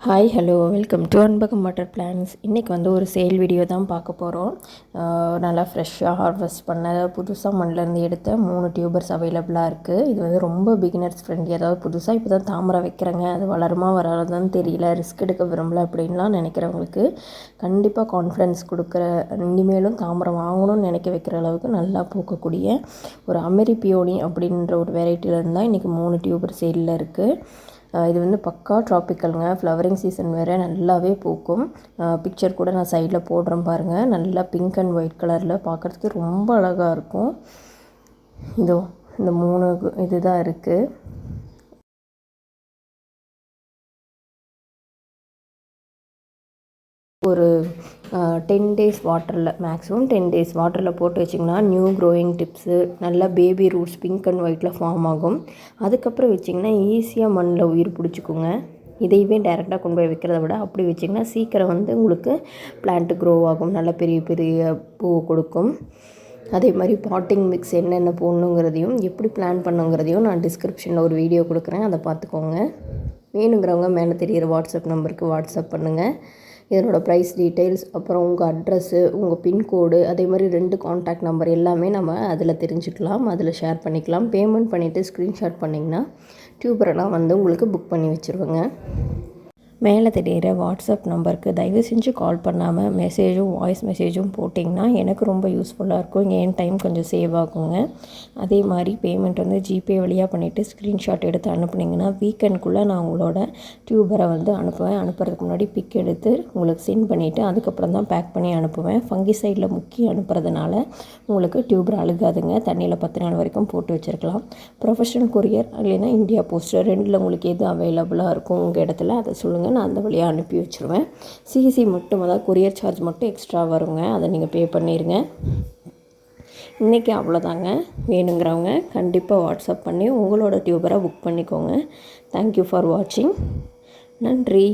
Hi hello welcome to Anbagam water plants இன்றைக்கி வந்து ஒரு சேல் வீடியோ தான் பார்க்க போகிறோம் நல்லா ஃப்ரெஷ்ஷாக ஹார்வெஸ்ட் பண்ண புதுசாக மண்ணிலேருந்து எடுத்த மூணு டியூபர்ஸ் அவைலபிளாக இருக்குது இது வந்து ரொம்ப பிகினர்ஸ் ஃப்ரெண்ட்லி அதாவது புதுசாக இப்போ தான் தாமரை வைக்கிறேங்க. அது வளருமா வராதான்னு தெரியல ரிஸ்க் எடுக்க விரும்பல அப்படின்லாம் நினைக்கிறவங்களுக்கு கண்டிப்பாக கான்ஃபிடன்ஸ் கொடுக்குற இனிமேலும் தாமரை வாங்கணும்னு நினைக்க வைக்கிற அளவுக்கு நல்லா பூக்கக்கூடிய ஒரு அமெரி பியோனி அப்படின்ற ஒரு வெரைட்டியில் தான் இன்றைக்கி மூணு டியூபர் சேலில் இருக்குது இது வந்து பக்கா ட்ராபிக்கலுங்க ஃப்ளவரிங் சீசன் வேறு நல்லாவே பூக்கும். பிக்சர் கூட நான் சைடில் போடுறேன் பாருங்கள் நல்லா பிங்க் அண்ட் ஒயிட் கலரில் பார்க்குறதுக்கு ரொம்ப அழகாக இருக்கும். இதோ இந்த மூணு இதுதான் இருக்குது ஒரு டென் டேஸ் வாட்டரில் மேக்ஸிமம் டென் டேஸ் வாட்டரில் போட்டு வச்சிங்கன்னா நியூ க்ரோயிங் டிப்ஸு நல்லா பேபி ரூட்ஸ் பிங்க் அண்ட் ஒயிட்டில் ஃபார்ம் ஆகும். அதுக்கப்புறம் வச்சிங்கன்னா ஈஸியாக மண்ணில் உயிர் பிடிச்சிக்குங்க. இதையுமே டேரெக்டாக கொண்டு போய் வைக்கிறத விட அப்படி வச்சிங்கன்னா சீக்கிரம் வந்து உங்களுக்கு பிளான்ட் க்ரோ ஆகும். நல்ல பெரிய பெரிய பூ கொடுக்கும். அதே மாதிரி பாட்டிங் மிக்ஸ் என்னென்ன போடணுங்கிறதையும் எப்படி பிளான் பண்ணுங்கிறதையும் நான் டிஸ்கிரிப்ஷனில் ஒரு வீடியோ கொடுக்குறேன். அதை பார்த்துக்கோங்க. வேணுங்கிறவங்க மேலே தெரிகிற வாட்ஸ்அப் நம்பருக்கு வாட்ஸ்அப் பண்ணுங்கள் இதனோட ப்ரைஸ் டீட்டெயில்ஸ் அப்புறம் உங்கள் அட்ரஸ்ஸு உங்கள் பின்கோடு அதே மாதிரி ரெண்டு காண்டாக்ட் நம்பர் எல்லாமே நம்ம அதில் தெரிஞ்சுக்கலாம் அதில் ஷேர் பண்ணிக்கலாம். பேமெண்ட் பண்ணிவிட்டு ஸ்க்ரீன்ஷாட் பண்ணிங்கன்னா டியூபரெல்லாம் வந்து உங்களுக்கு புக் பண்ணி வச்சுருவேங்க. மேலே தெரிகிற வாட்ஸ்அப் நம்பருக்கு தயவு செஞ்சு கால் பண்ணாமல் மெசேஜும் வாய்ஸ் மெசேஜும் போட்டிங்கன்னா எனக்கு ரொம்ப யூஸ்ஃபுல்லாக இருக்கும். என் டைம் கொஞ்சம் சேவ் ஆகுங்க. அதே மாதிரி பேமெண்ட் வந்து ஜிபே வழியாக பண்ணிவிட்டு ஸ்க்ரீன்ஷாட் எடுத்து அனுப்புனீங்கன்னா வீக்கெண்ட்குள்ளே நான் உங்களோட டியூபரை வந்து அனுப்புவேன். அனுப்புறதுக்கு முன்னாடி பிக் எடுத்து உங்களுக்கு சென்ட் பண்ணிவிட்டு அதுக்கப்புறம் தான் பேக் பண்ணி அனுப்புவேன். ஃபங்கி சைடில் முக்கி அனுப்புறதுனால உங்களுக்கு டியூபர் அழுகாதுங்க. தண்ணியில் பத்து நாள் வரைக்கும் போட்டு வச்சுருக்கலாம். ப்ரொஃபஷனல் கொரியர் இல்லைன்னா இந்தியா போஸ்டர் ரெண்டில் உங்களுக்கு எது அவைலபிளாக இருக்கும் உங்கள் இடத்துல அதை சொல்லுங்கள் நான் அந்த வழியாக அனுப்பி வச்சுருவேன். சிசி மட்டும் அதாவது கொரியர் சார்ஜ் மட்டும் எக்ஸ்ட்ரா வருங்க. அதை நீங்கள் பே பண்ணிடுங்க இன்றைக்கி அவ்வளோதாங்க வேணுங்கிறவங்க கண்டிப்பாக வாட்ஸ்அப் பண்ணி உங்களோட டியூபரை புக் பண்ணிக்கோங்க. தேங்க்யூ ஃபார் வாட்சிங் நன்றி.